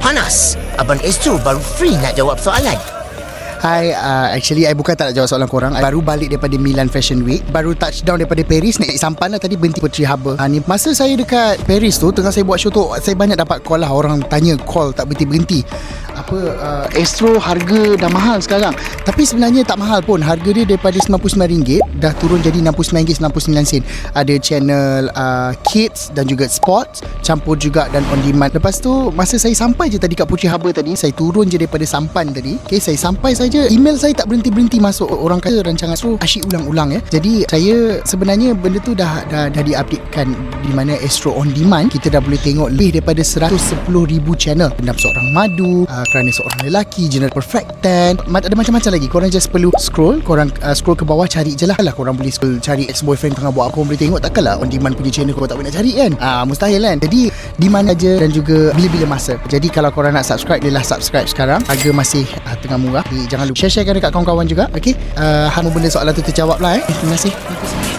panas. Abang Astro baru free nak jawab soalan. Hai, uh, actually I bukan tak nak jawab soalan korang. I baru balik daripada Milan Fashion Week. Baru touchdown daripada Paris. Naik sampan lah tadi berhenti Putri Harbour uh, ni, Masa saya dekat Paris tu Tengah saya buat show tu Saya banyak dapat call lah. Orang tanya call tak berhenti-berhenti apa uh, Astro harga dah mahal sekarang? Tapi sebenarnya tak mahal pun. Harga dia daripada RM99 Dah turun jadi RM69.99 Ada channel uh, Kids Dan juga Sports Campur juga dan on demand. Lepas tu Masa saya sampai je tadi Kat Putri Harbour tadi Saya turun je daripada sampan tadi. Okay saya sampai saja. Email saya tak berhenti-berhenti masuk Orang kata rancangan. Astro Asyik ulang-ulang ya Jadi saya Sebenarnya benda tu dah Dah, dah diupdatekan Di mana Astro on demand. Kita dah boleh tengok Lebih daripada 110,000 channel. Dendam seorang madu uh, Kerana seorang lelaki General Perfect 10 Ma- Ada macam-macam lagi. Korang just perlu scroll. Korang uh, scroll ke bawah Cari je lah. Lah Korang boleh scroll Cari ex-boyfriend tengah buat apa. Korang boleh tengok Takkanlah on demand punya channel Korang tak boleh nak cari kan? Uh, Mustahil kan? Jadi di mana aja Dan juga bila-bila masa. Jadi kalau korang nak subscribe Bolehlah subscribe sekarang. Harga masih uh, tengah murah. Jadi, Jangan lupa. Share-sharekan dekat kawan-kawan juga. Okay uh, Hamu benda soalan tu terjawab lah eh Terima kasih. Terima kasih